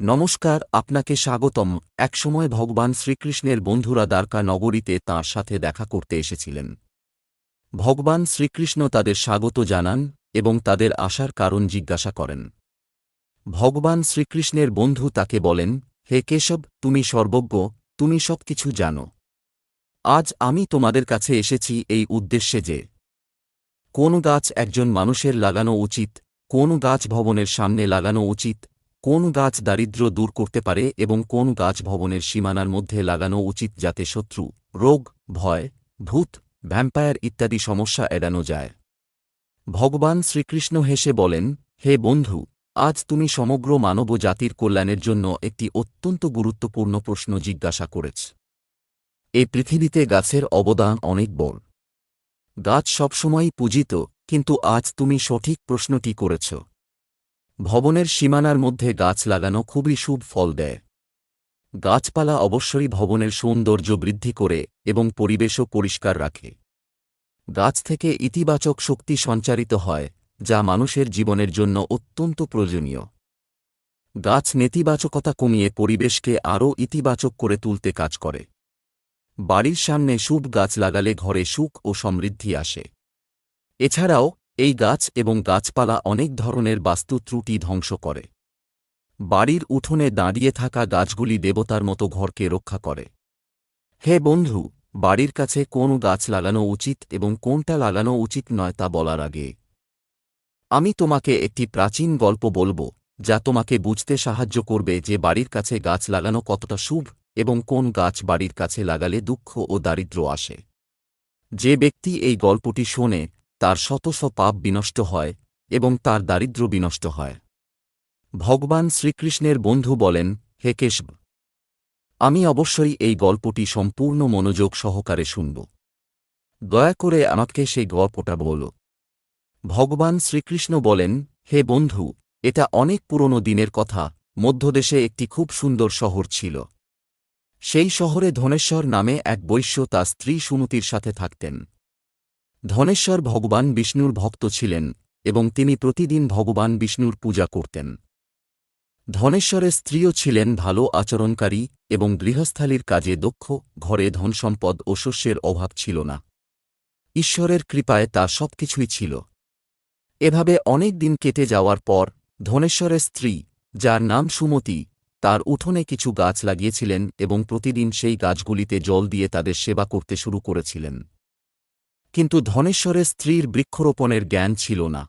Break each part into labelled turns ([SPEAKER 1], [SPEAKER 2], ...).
[SPEAKER 1] নমস্কার, আপনাকে স্বাগতম। একসময় ভগবান শ্রীকৃষ্ণের বন্ধুরা দ্বারকা নগরীতে তাঁর সাথে দেখা করতে এসেছিলেন। ভগবান শ্রীকৃষ্ণ তাদের স্বাগত জানান এবং তাদের আসার কারণ জিজ্ঞাসা করেন। ভগবান শ্রীকৃষ্ণের বন্ধু তাকে বলেন, হে কেশব, তুমি সর্বজ্ঞ, তুমি সব কিছু জানো। আজ আমি তোমাদের কাছে এসেছি এই উদ্দেশ্যে যে, কোন গাছ একজন মানুষের লাগানো উচিত, কোন গাছ ভবনের সামনে লাগানো উচিত কোন গাছ দারিদ্র্য দূর করতে পারে এবং কোন গাছ ভবনের সীমানার মধ্যে লাগানো উচিত যাতে শত্রু, রোগ, ভয়, ভূত, ভ্যাম্পায়ার ইত্যাদি সমস্যা এড়ানো যায়। ভগবান শ্রীকৃষ্ণ হেসে বলেন, হে বন্ধু, আজ তুমি সমগ্র মানব জাতির কল্যাণের জন্য একটি অত্যন্ত গুরুত্বপূর্ণ প্রশ্ন জিজ্ঞাসা করেছ। এই পৃথিবীতে গাছের অবদান অনেক বড়। গাছ সবসময়ই পূজিত, কিন্তু আজ তুমি সঠিক প্রশ্নটি করেছ। ভবনের সীমানার মধ্যে গাছ লাগানো খুবই শুভ ফল দেয়। গাছপালা অবশ্যই ভবনের সৌন্দর্য বৃদ্ধি করে এবং পরিবেশও পরিষ্কার রাখে। গাছ থেকে ইতিবাচক শক্তি সঞ্চারিত হয়, যা মানুষের জীবনের জন্য অত্যন্ত প্রয়োজনীয়। গাছ নেতিবাচকতা কমিয়ে পরিবেশকে আরও ইতিবাচক করে তুলতে কাজ করে। বাড়ির সামনে শুভ গাছ লাগালে ঘরে সুখ ও সমৃদ্ধি আসে। এছাড়াও এই গাছ এবং গাছপালা অনেক ধরনের বাস্তু ত্রুটি ধ্বংস করে। বাড়ির উঠোনে দাঁড়িয়ে থাকা গাছগুলি দেবতার মতো ঘরকে রক্ষা করে। হে বন্ধু, বাড়ির কাছে কোন গাছ লাগানো উচিত এবং কোনটা লাগানো উচিত নয় তা বলার আগে। আমি তোমাকে একটি প্রাচীন গল্প বলব, যা তোমাকে বুঝতে সাহায্য করবে যে বাড়ির কাছে গাছ লাগানো কতটা শুভ এবং কোন গাছ বাড়ির কাছে লাগালে দুঃখ ও দারিদ্র্য আসে। যে ব্যক্তি এই গল্পটি শোনে তার শত পাপ বিনষ্ট হয় এবং তার দারিদ্র্য বিনষ্ট হয়। ভগবান শ্রীকৃষ্ণের বন্ধু বলেন, হে কেশব, আমি অবশ্যই এই গল্পটি সম্পূর্ণ মনোযোগ সহকারে শুনব। দয়া করে আমাকে সেই গল্পটা বল। ভগবান শ্রীকৃষ্ণ বলেন, হে বন্ধু, এটা অনেক পুরনো দিনের কথা, মধ্যদেশে একটি খুব সুন্দর শহর ছিল। সেই শহরে ধনেশ্বর নামে এক বৈশ্য তার স্ত্রী সুমতির সাথে থাকতেন। ধনেশ্বর ভগবান বিষ্ণুর ভক্ত ছিলেন এবং তিনি প্রতিদিন ভগবান বিষ্ণুর পূজা করতেন। ধনেশ্বরের স্ত্রীও ছিলেন ভালো আচরণকারী এবং গৃহস্থালীর কাজে দক্ষ, ঘরে ধনসম্পদ ও শস্যের অভাব ছিল না। ঈশ্বরের কৃপায় তা সবকিছুই ছিল। এভাবে অনেক দিন কেটে যাওয়ার পর ধনেশ্বরের স্ত্রী, যার নাম সুমতি, তার উঠোনে কিছু গাছ লাগিয়েছিলেন এবং প্রতিদিন সেই গাছগুলিতে জল দিয়ে তাদের সেবা করতে শুরু করেছিলেন। কিন্তু ধনেশ্বরের স্ত্রীর বৃক্ষরোপণের জ্ঞান ছিল না।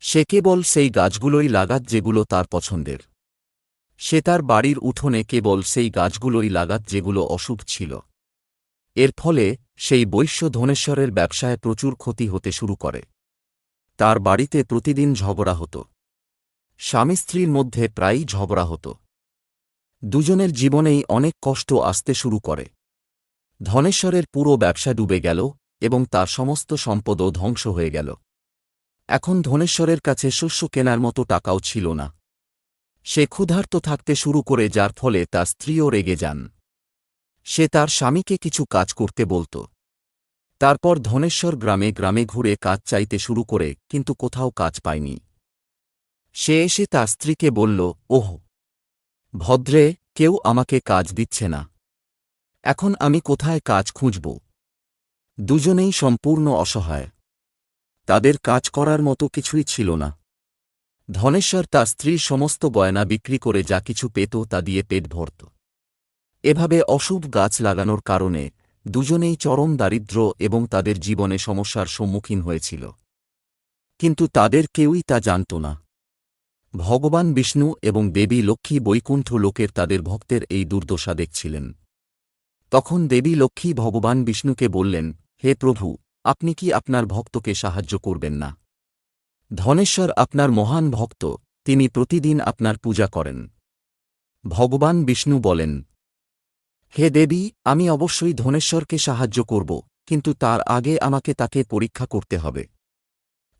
[SPEAKER 1] সে কেবল সেই গাছগুলোই লাগাত যেগুলো তার পছন্দের। সে তার বাড়ির উঠোনে কেবল সেই গাছগুলোই লাগাত যেগুলো অশুভ ছিল। এর ফলে সেই বৈশ্য ধনেশ্বরের ব্যবসায় প্রচুর ক্ষতি হতে শুরু করে। তার বাড়িতে প্রতিদিন ঝগড়া হতো। স্বামী স্ত্রীর মধ্যে প্রায়ই ঝগড়া হতো। দুজনের জীবনেই অনেক কষ্ট আসতে শুরু করে। ধনেশ্বরের পুরো ব্যবসা ডুবে গেল এবং তার সমস্ত সম্পদও ধ্বংস হয়ে গেল। এখন ধনেশ্বরের কাছে শস্য কেনার মতো টাকাও ছিল না। সে ক্ষুধার্ত থাকতে শুরু করে যার ফলে তার স্ত্রীও রেগে যান। সে তার স্বামীকে কিছু কাজ করতে বলত। তারপর ধনেশ্বর গ্রামে গ্রামে ঘুরে কাজ চাইতে শুরু করে, কিন্তু কোথাও কাজ পায়নি। সে এসে তার স্ত্রীকে বলল, ওহ, ভদ্রে, কেউ আমাকে কাজ দিচ্ছে না। এখন আমি কোথায় কাজ খুঁজব? দুজনেই সম্পূর্ণ অসহায়। তাদের কাজ করার মতো কিছুই ছিল না। ধনেশ্বর তার স্ত্রীর সমস্ত গয়না বিক্রি করে যা কিছু পেত তা দিয়ে পেট ভরত। এভাবে অশুভ গাছ লাগানোর কারণে দুজনেই চরম দারিদ্র এবং তাদের জীবনে সমস্যার সম্মুখীন হয়েছিল। কিন্তু তাদের কেউই তা জানত না। ভগবান বিষ্ণু এবং দেবী লক্ষ্মী বৈকুণ্ঠ লোকের তাদের ভক্তের এই দুর্দশা দেখছিলেন। তখন দেবী লক্ষ্মী ভগবান বিষ্ণুকে বললেন হে প্রভু, আপনি কি আপনার ভক্তকে সাহায্য করবেন না? ধনেশ্বর আপনার মহান ভক্ত, তিনি প্রতিদিন আপনার পূজা করেন। ভগবান বিষ্ণু বলেন, হে দেবী, আমি অবশ্যই ধনেশ্বরকে সাহায্য করব, কিন্তু তার আগে আমাকে তাকে পরীক্ষা করতে হবে।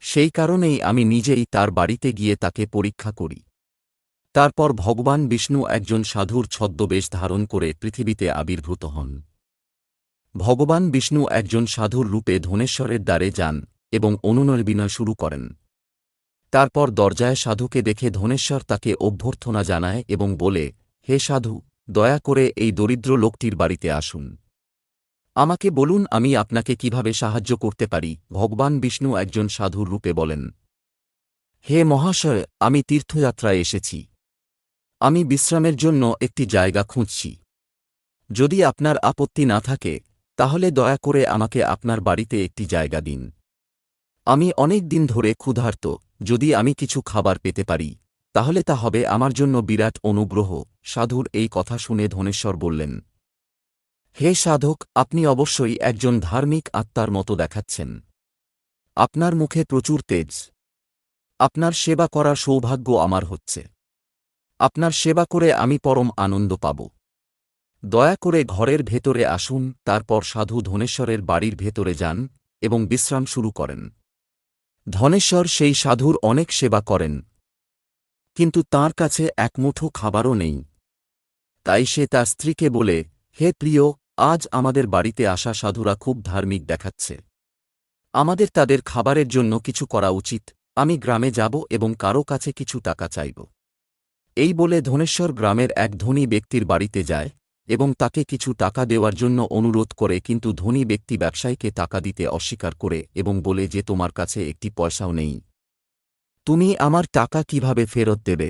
[SPEAKER 1] সেই কারণেই আমি নিজেই তার বাড়িতে গিয়ে তাকে পরীক্ষা করি। তারপর ভগবান বিষ্ণু একজন সাধুর ছদ্মবেশ ধারণ করে পৃথিবীতে আবির্ভূত হন। ভগবান বিষ্ণু একজন সাধুর রূপে ধনেশ্বরের দ্বারে যান এবং অনুনয় বিনয় শুরু করেন। তারপর দরজায় সাধুকে দেখে ধনেশ্বর তাকে অভ্যর্থনা জানায় এবং বলে, হে সাধু, দয়া করে এই দরিদ্র লোকটির বাড়িতে আসুন। আমাকে বলুন আমি আপনাকে কীভাবে সাহায্য করতে পারি? ভগবান বিষ্ণু একজন সাধুর রূপে বলেন, হে মহাশয়, আমি তীর্থযাত্রায় এসেছি। আমি বিশ্রামের জন্য একটি জায়গা খুঁজছি। যদি আপনার আপত্তি না থাকে তাহলে দয়া করে আমাকে আপনার বাড়িতে একটি জায়গা দিন। আমি অনেক দিন ধরে ক্ষুধার্ত, যদি আমি কিছু খাবার পেতে পারি, তাহলে তা হবে আমার জন্য বিরাট অনুগ্রহ, সাধুর এই কথা শুনে ধনেশ্বর বললেন। হে সাধক, আপনি অবশ্যই একজন ধার্মিক আত্মার মতো দেখাচ্ছেন। আপনার মুখে প্রচুর তেজ। আপনার সেবা করার সৌভাগ্য আমার হচ্ছে। আপনার সেবা করে আমি পরম আনন্দ পাব। দয়া করে ঘরের ভেতরে আসুন, তারপর সাধু ধনেশ্বরের বাড়ির ভেতরে যান, এবং বিশ্রাম শুরু করেন। ধনেশ্বর সেই সাধুর অনেক সেবা করেন। কিন্তু তার কাছে এক মুঠো খাবারও নেই। তাই সে তার স্ত্রীকে বলে, হে প্রিয়, আজ আমাদের বাড়িতে আসা সাধুরা খুব ধার্মিক দেখাচ্ছে। আমাদের তাদের খাবারের জন্য কিছু করা উচিত, আমি গ্রামে যাব এবং কারও কাছে কিছু টাকা চাইব এই বলে ধনেশ্বর গ্রামের এক ধনী ব্যক্তির বাড়িতে যায় এবং তাকে কিছু টাকা দেওয়ার জন্য অনুরোধ করে কিন্তু ধনী ব্যক্তি ব্যবসায়ীকে টাকা দিতে অস্বীকার করে এবং বলে যে তোমার কাছে একটি পয়সাও নেই। তুমি আমার টাকা কীভাবে ফেরত দেবে?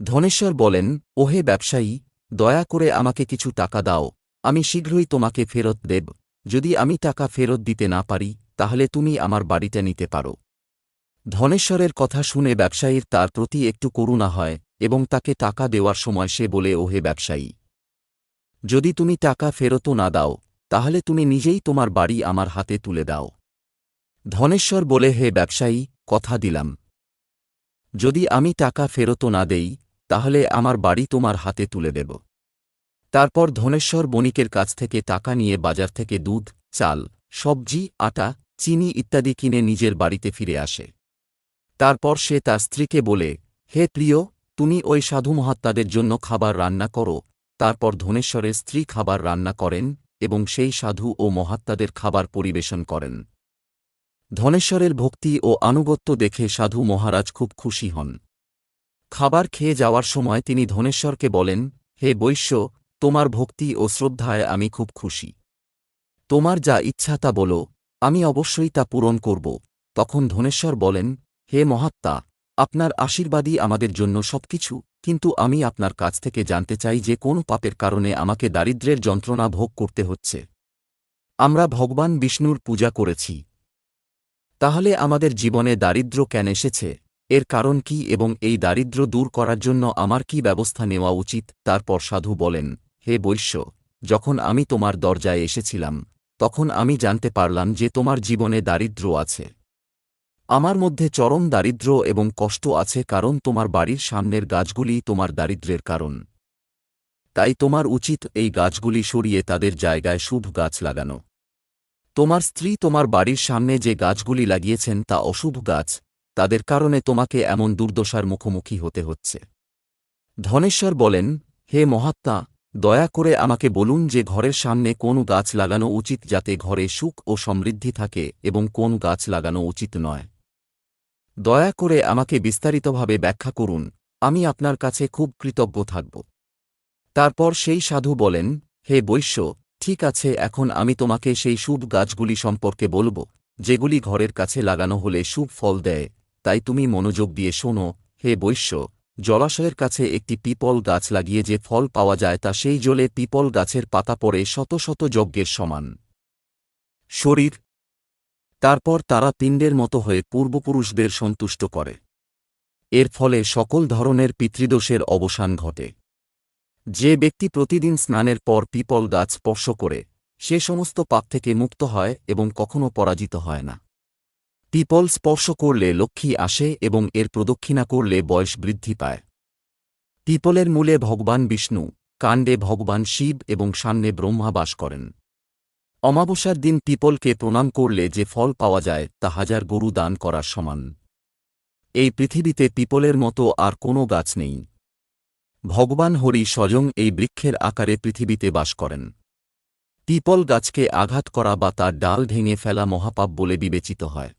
[SPEAKER 1] ধনেশ্বর বলেন, ওহে ব্যবসায়ী, দয়া করে আমাকে কিছু টাকা দাও, আমি শীঘ্রই তোমাকে ফেরত দেব, যদি আমি টাকা ফেরত দিতে না পারি, তাহলে তুমি আমার বাড়িটা নিতে পারো। ধনেশ্বরের কথা শুনে ব্যবসায়ীর তার প্রতি একটু করুণা হয় এবং তাকে টাকা দেওয়ার সময় সে বলে, ওহে ব্যবসায়ী যদি তুমি টাকা ফেরতও না দাও, তাহলে তুমি নিজেই তোমার বাড়ি আমার হাতে তুলে দাও। ধনেশ্বর বলে, হে ব্যবসায়ী, কথা দিলাম। যদি আমি টাকা ফেরত না দেই, তাহলে আমার বাড়ি তোমার হাতে তুলে দেব। তারপর ধনেশ্বর বণিকের কাছ থেকে টাকা নিয়ে বাজার থেকে দুধ, চাল, সবজি, আটা, চিনি ইত্যাদি কিনে নিজের বাড়িতে ফিরে আসে। তারপর সে তার স্ত্রীকে বলে, হে প্রিয়, তুমি ওই সাধু মহাত্মাদের জন্য খাবার রান্না করো তারপর ধনেশ্বরের স্ত্রী খাবার রান্না করেন এবং সেই সাধু ও মহাত্মাদের খাবার পরিবেশন করেন। ধনেশ্বরের ভক্তি ও আনুগত্য দেখে সাধু মহারাজ খুব খুশি হন। খাবার খেয়ে যাওয়ার সময় তিনি ধনেশ্বরকে বলেন, হে বৈশ্য, তোমার ভক্তি ও শ্রদ্ধায় আমি খুব খুশি। তোমার যা ইচ্ছা তা বলো, আমি অবশ্যই তা পূরণ করব। তখন ধনেশ্বর বলেন, হে মহাত্মা আপনার আশীর্বাদই আমাদের জন্য সবকিছু, কিন্তু আমি আপনার কাছ থেকে জানতে চাই যে কোন পাপের কারণে আমাকে দারিদ্র্যের যন্ত্রণা ভোগ করতে হচ্ছে। আমরা ভগবান বিষ্ণুর পূজা করেছি। তাহলে আমাদের জীবনে দারিদ্র্য কেন এসেছে? এর কারণ কি এবং এই দারিদ্র্য দূর করার জন্য আমার কি ব্যবস্থা নেওয়া উচিত? তারপর সাধু বলেন, হে বৈশ্য, যখন আমি তোমার দরজায় এসেছিলাম, তখন আমি জানতে পারলাম যে তোমার জীবনে দারিদ্র্য আছে। আমার মধ্যে চরম দারিদ্র্য এবং কষ্ট আছে কারণ তোমার বাড়ির সামনের গাছগুলি তোমার দারিদ্র্যের কারণ। তাই তোমার উচিত এই গাছগুলি সরিয়ে তাদের জায়গায় শুভ গাছ লাগানো। তোমার স্ত্রী তোমার বাড়ির সামনে যে গাছগুলি লাগিয়েছেন তা অশুভ গাছ, তাদের কারণে তোমাকে এমন দুর্দশার মুখোমুখি হতে হচ্ছে। ধনেশ্বর বলেন, হে মহাত্মা, দয়া করে আমাকে বলুন যে ঘরের সামনে কোন গাছ লাগানো উচিত যাতে ঘরে সুখ ও সমৃদ্ধি থাকে এবং কোন গাছ লাগানো উচিত নয়। দয়া করে আমাকে বিস্তারিতভাবে ব্যাখ্যা করুন, আমি আপনার কাছে খুব কৃতজ্ঞ থাকব। তারপর সেই সাধু বলেন, হে বৈশ্য, ঠিক আছে, এখন আমি তোমাকে সেই শুভ গাছগুলি সম্পর্কে বলব, যেগুলি ঘরের কাছে লাগানো হলে শুভ ফল দেয়। তাই তুমি মনোযোগ দিয়ে শোনো, হে বৈশ্য, জলাশয়ের কাছে একটি পিপল গাছ লাগিয়ে যে ফল পাওয়া যায় তা সেই জলে পিপল গাছের পাতা পড়ে শত শত যজ্ঞের সমান। শরীর তারপর তারা পিণ্ডের মতো হয়ে পূর্বপুরুষদের সন্তুষ্ট করে। এর ফলে সকল ধরনের পিতৃদোষের অবসান ঘটে। যে ব্যক্তি প্রতিদিন স্নানের পর পিপল গাছ স্পর্শ করে, সে সমস্ত পাপ থেকে মুক্ত হয় এবং কখনো পরাজিত হয় না। পিপল স্পর্শ করলে লক্ষ্মী আসে এবং এর প্রদক্ষিণা করলে বয়স বৃদ্ধি পায়। পিপলের মূলে ভগবান বিষ্ণু, কাণ্ডে ভগবান শিব এবং সামনে ব্রহ্মা বাস করেন। অমাবস্যার দিন পিপলকে প্রণাম করলে যে ফল পাওয়া যায়, তা হাজার গরু দান করার সমান। এই পৃথিবীতে পিপলের মতো আর কোনো গাছ নেই। ভগবান হরি স্বয়ং এই বৃক্ষের আকারে পৃথিবীতে বাস করেন। পিপল গাছকে আঘাত করা বা তার ডাল ভেঙে ফেলা মহাপাপ বলে বিবেচিত হয়।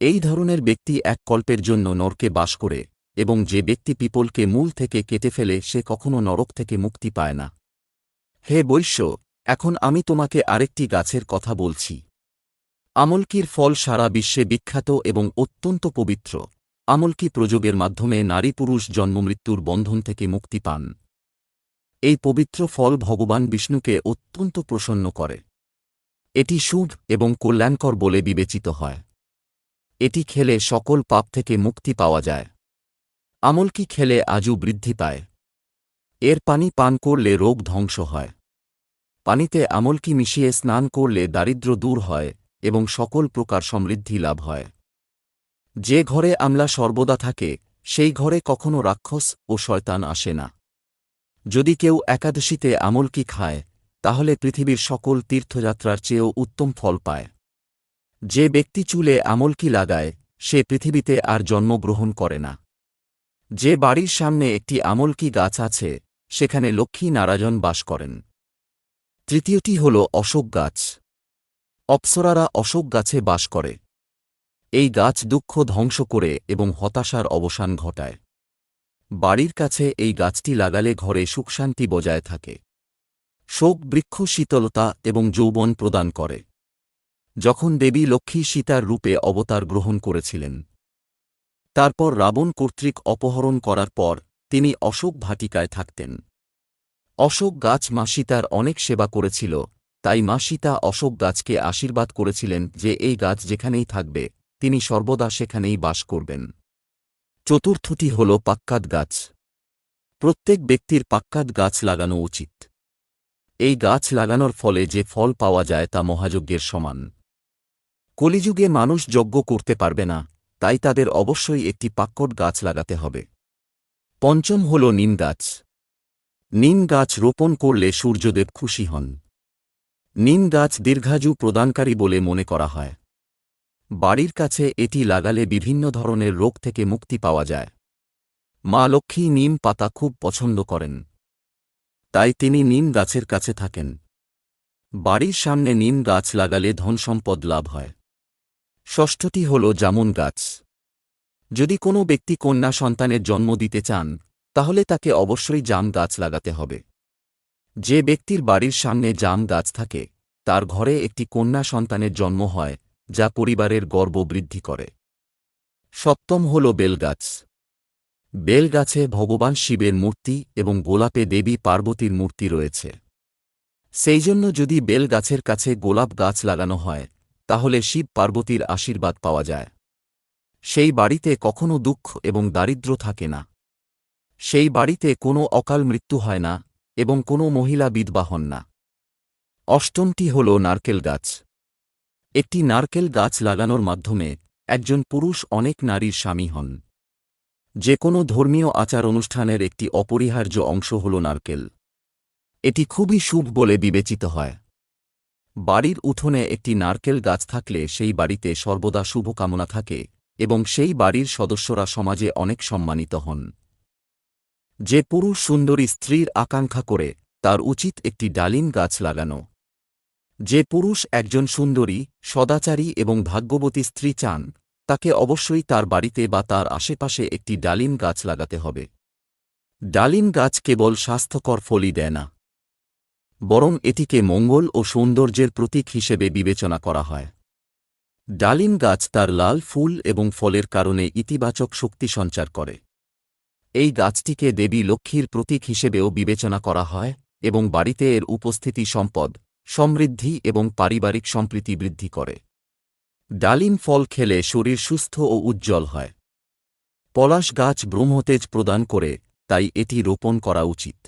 [SPEAKER 1] এই ধরনের ব্যক্তি এক কল্পের জন্য নরকে বাস করে এবং যে ব্যক্তি পিপলকে মূল থেকে কেটে ফেলে, সে কখনো নরক থেকে মুক্তি পায় না। হে বৈশ্য এখন আমি তোমাকে আরেকটি গাছের কথা বলছি। আমলকির ফল সারা বিশ্বে বিখ্যাত এবং অত্যন্ত পবিত্র। আমলকি প্রযোগের মাধ্যমে নারী পুরুষ জন্মমৃত্যুর বন্ধন থেকে মুক্তি পান। এই পবিত্র ফল ভগবান বিষ্ণুকে অত্যন্ত প্রসন্ন করে। এটি শুভ এবং কল্যাণকর বলে বিবেচিত হয়। এটি খেলে সকল পাপ থেকে মুক্তি পাওয়া যায়। আমলকি খেলে আজু বৃদ্ধি পায়। এর পানি পান করলে রোগ ধ্বংস হয়। পানিতে আমলকি মিশিয়ে স্নান করলে দারিদ্র্য দূর হয় এবং সকল প্রকার সমৃদ্ধি লাভ হয়। যে ঘরে আমলা সর্বদা থাকে, সেই ঘরে কখনো রাক্ষস ও শয়তান আসে না। যদি কেউ একাদশীতে আমলকি খায়, তাহলে পৃথিবীর সকল তীর্থযাত্রার চেয়েও উত্তম ফল পায়। যে ব্যক্তি চুলে আমলকি লাগায়, সে পৃথিবীতে আর জন্মগ্রহণ করে না। যে বাড়ির সামনে একটি আমলকি গাছ আছে, সেখানে লক্ষ্মী নারায়ণ বাস করেন। তৃতীয়টি হল অশোক গাছ। অপ্সরারা অশোক গাছে বাস করে। এই গাছ দুঃখ ধ্বংস করে এবং হতাশার অবসান ঘটায়। বাড়ির কাছে এই গাছটি লাগালে ঘরে সুখশান্তি বজায় থাকে। শোক, বৃক্ষ, শীতলতা এবং যৌবন প্রদান করে। যখন দেবী লক্ষ্মী সীতার রূপে অবতার গ্রহণ করেছিলেন। তারপর রাবণ কর্তৃক অপহরণ করার পর তিনি অশোক ভাটিকায় থাকতেন। অশোক গাছ মা সীতার অনেক সেবা করেছিল, তাই মা সীতা অশোক গাছকে আশীর্বাদ করেছিলেন যে এই গাছ যেখানেই থাকবে, তিনি সর্বদা সেখানেই বাস করবেন। চতুর্থটি হল পাক্কাত গাছ। প্রত্যেক ব্যক্তির পাক্কাত গাছ লাগানো উচিত। এই গাছ লাগানোর ফলে যে ফল পাওয়া যায় তা মহাযজ্ঞের সমান। কলিযুগে মানুষ যজ্ঞ করতে পারবে না, তাই তাদের অবশ্যই একটি পাক্কট গাছ লাগাতে হবে। পঞ্চম হল নিম গাছ। নিম গাছ রোপণ করলে সূর্যদেব খুশি হন। নিম গাছ দীর্ঘাযু প্রদানকারী বলে মনে করা হয়। বাড়ির কাছে এটি লাগালে বিভিন্ন ধরনের রোগ থেকে মুক্তি পাওয়া যায়। মা লক্ষ্মী নিম পাতা খুব পছন্দ করেন। তাই তিনি নিম গাছের কাছে থাকেন। বাড়ির সামনে নিম গাছ লাগালে ধনসম্পদ লাভ হয়। ষষ্ঠটি হল জামুন গাছ। যদি কোনো ব্যক্তি কন্যা সন্তানের জন্ম দিতে চান তাহলে তাকে অবশ্যই জাম গাছ লাগাতে হবে। যে ব্যক্তির বাড়ির সামনে জাম গাছ থাকে, তার ঘরে একটি কন্যা সন্তানের জন্ম হয়, যা পরিবারের গর্ব বৃদ্ধি করে। সপ্তম হল বেলগাছ। বেলগাছে ভগবান শিবের মূর্তি এবং গোলাপে দেবী পার্বতীর মূর্তি রয়েছে। সেই জন্য যদি বেলগাছের কাছে গোলাপ গাছ লাগানো হয়, তাহলে শিব পার্বতীর আশীর্বাদ পাওয়া যায়। সেই বাড়িতে কখনো দুঃখ এবং দারিদ্র থাকে না। সেই বাড়িতে কোনো অকাল মৃত্যু হয় না, এবং কোনো মহিলা বিধবা হন না। অষ্টমটি হল নারকেল গাছ। একটি নারকেল গাছ লাগানোর মাধ্যমে একজন পুরুষ অনেক নারীর স্বামী হন। যে কোনো ধর্মীয় আচার অনুষ্ঠানের একটি অপরিহার্য অংশ হল নারকেল। এটি খুবই শুভ বলে বিবেচিত হয়। বাড়ির উঠোনে একটি নারকেল গাছ থাকলে সেই বাড়িতে সর্বদা শুভকামনা থাকে, এবং সেই বাড়ির সদস্যরা সমাজে অনেক সম্মানিত হন। যে পুরুষ সুন্দরী স্ত্রীর আকাঙ্ক্ষা করে, তার উচিত একটি ডালিম গাছ লাগানো। যে পুরুষ একজন সুন্দরী, সদাচারী এবং ভাগ্যবতী স্ত্রী চান, তাকে অবশ্যই তার বাড়িতে বা তার আশেপাশে একটি ডালিম গাছ লাগাতে হবে। ডালিম গাছ কেবল স্বাস্থ্যকর ফলই দেয় না। বরং এটিকে মঙ্গল ও সৌন্দর্যের প্রতীক হিসেবে বিবেচনা করা হয়। ডালিম গাছ তার লাল ফুল এবং ফলের কারণে ইতিবাচক শক্তি সঞ্চার করে। এই গাছটিকে দেবী লক্ষ্মীর প্রতীক হিসেবেও বিবেচনা করা হয় এবং বাড়িতে এর উপস্থিতি সম্পদ, সমৃদ্ধি এবং পারিবারিক সম্প্রীতি বৃদ্ধি করে। ডালিম ফল খেলে শরীর সুস্থ ও উজ্জ্বল হয়। পলাশ গাছ ব্রহ্মতেজ প্রদান করে, তাই এটি রোপণ করা উচিত।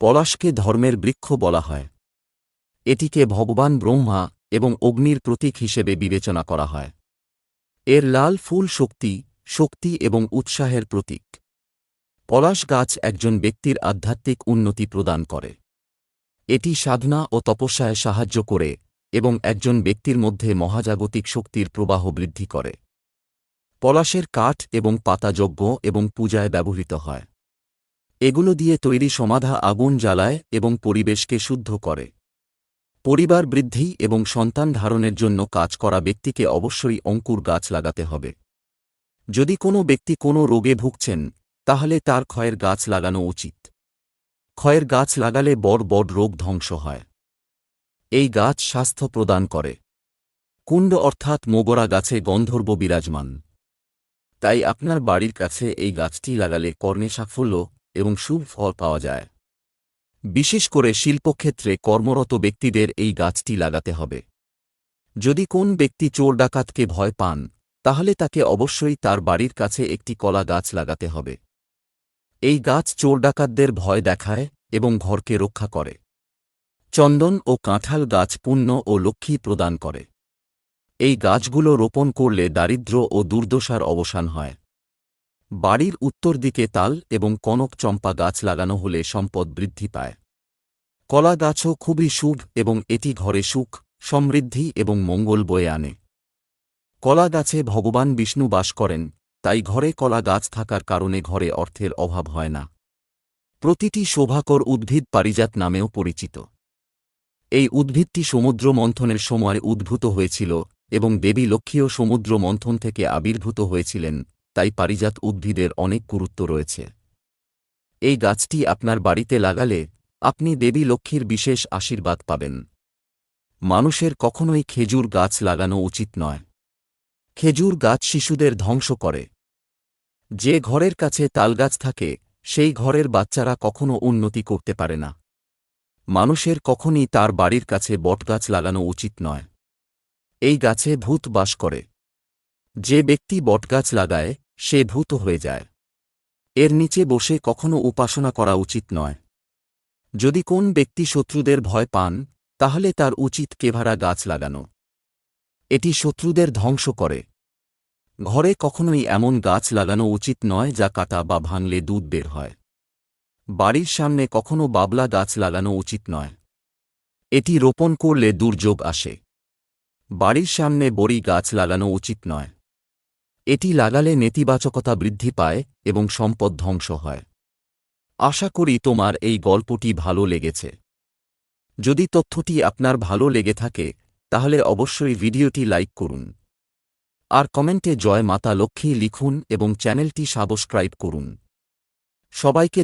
[SPEAKER 1] পলাশকে ধর্মের বৃক্ষ বলা হয়। এটিকে ভগবান ব্রহ্মা এবং অগ্নির প্রতীক হিসেবে বিবেচনা করা হয়। এর লাল ফুল শক্তি শক্তি এবং উৎসাহের প্রতীক। পলাশ গাছ একজন ব্যক্তির আধ্যাত্মিক উন্নতি প্রদান করে। এটি সাধনা ও তপস্যায় সাহায্য করে এবং একজন ব্যক্তির মধ্যে মহাজাগতিক শক্তির প্রবাহ বৃদ্ধি করে। পলাশের কাঠ এবং পাতা যজ্ঞ এবং পূজায় ব্যবহৃত হয়। এগুলো দিয়ে তৈরি সমাধা আগুন জ্বালায় এবং পরিবেশকে শুদ্ধ করে। পরিবার বৃদ্ধি এবং সন্তান ধারণের জন্য কাজ করা ব্যক্তিকে অবশ্যই অঙ্কুর গাছ লাগাতে হবে। যদি কোনো ব্যক্তি কোনো রোগে ভুগছেন তাহলে তার ক্ষয়ের গাছ লাগানো উচিত। ক্ষয়ের গাছ লাগালে বড় বড় রোগ ধ্বংস হয়। এই গাছ স্বাস্থ্য প্রদান করে। কুণ্ড অর্থাৎ মোগরা গাছে গন্ধর্ব বিরাজমান। তাই আপনার বাড়ির কাছে এই গাছটি লাগালে কর্ণে সাফল্য এবং শুভ ফল পাওয়া যায়। বিশেষ করে শিল্পক্ষেত্রে কর্মরত ব্যক্তিদের এই গাছটি লাগাতে হবে। যদি কোন ব্যক্তি চোর ডাকাতকে ভয় পান, তাহলে তাকে অবশ্যই তার বাড়ির কাছে একটি কলা গাছ লাগাতে হবে। এই গাছ চোর ডাকাতদের ভয় দেখায় এবং ঘরকে রক্ষা করে। চন্দন ও কাঁঠাল গাছ পুণ্য ও লক্ষ্মী প্রদান করে। এই গাছগুলো রোপণ করলে দারিদ্র্য ও দুর্দশার অবসান হয়। বাড়ির উত্তর দিকে তাল এবং কনক চম্পা গাছ লাগানো হলে সম্পদ বৃদ্ধি পায়। কলা গাছও খুবই শুভ এবং এটি ঘরে সুখ, সমৃদ্ধি এবং মঙ্গল বয়ে আনে। কলা গাছে ভগবান বিষ্ণু বাস করেন তাই ঘরে কলা গাছ থাকার কারণে ঘরে অর্থের অভাব হয় না। প্রতিটি শোভাকর উদ্ভিদ পারিজাত নামেও পরিচিত। এই উদ্ভিদটি সমুদ্র মন্থনের সময় উদ্ভূত হয়েছিল এবং দেবী লক্ষ্মীও সমুদ্র মন্থন থেকে আবির্ভূত হয়েছিলেন, তাই পারিজাত উদ্ভিদের অনেক গুরুত্ব রয়েছে। এই গাছটি আপনার বাড়িতে লাগালে আপনি দেবী লক্ষ্মীর বিশেষ আশীর্বাদ পাবেন। মানুষের কখনোই খেজুর গাছ লাগানো উচিত নয়। খেজুর গাছ শিশুদের ধ্বংস করে। যে ঘরের কাছে তালগাছ থাকে, সেই ঘরের বাচ্চারা কখনো উন্নতি করতে পারে না। মানুষের কখনই তার বাড়ির কাছে বটগাছ লাগানো উচিত নয়। এই গাছে ভূত বাস করে। যে ব্যক্তি বটগাছ লাগায়, সে ভূত হয়ে যায়। এর নিচে বসে কখনো উপাসনা করা উচিত নয়। যদি কোন ব্যক্তি শত্রুদের ভয় পান, তাহলে তার উচিত কেভারা গাছ লাগানো। এটি শত্রুদের ধ্বংস করে। ঘরে কখনোই এমন গাছ লাগানো উচিত নয় যা কাটা বা ভাঙলে দুধ বের হয়। বাড়ির সামনে কখনো বাবলা গাছ লাগানো উচিত নয়। এটি রোপণ করলে দুর্যোগ আসে। বাড়ির সামনে বড়ি গাছ লাগানো উচিত নয়। এটি লাগালে নেতিবাচকতা বৃদ্ধি পায় এবং সম্পদ ধ্বংস হয়। আশা করি তোমার এই গল্পটি ভালো লেগেছে। যদি তথ্যটি আপনার ভালো লেগে থাকে, তাহলে অবশ্যই ভিডিওটি লাইক করুন। আর কমেন্টে জয় মাতা লক্ষ্মী লিখুন এবং চ্যানেলটি সাবস্ক্রাইব করুন। সবাইকে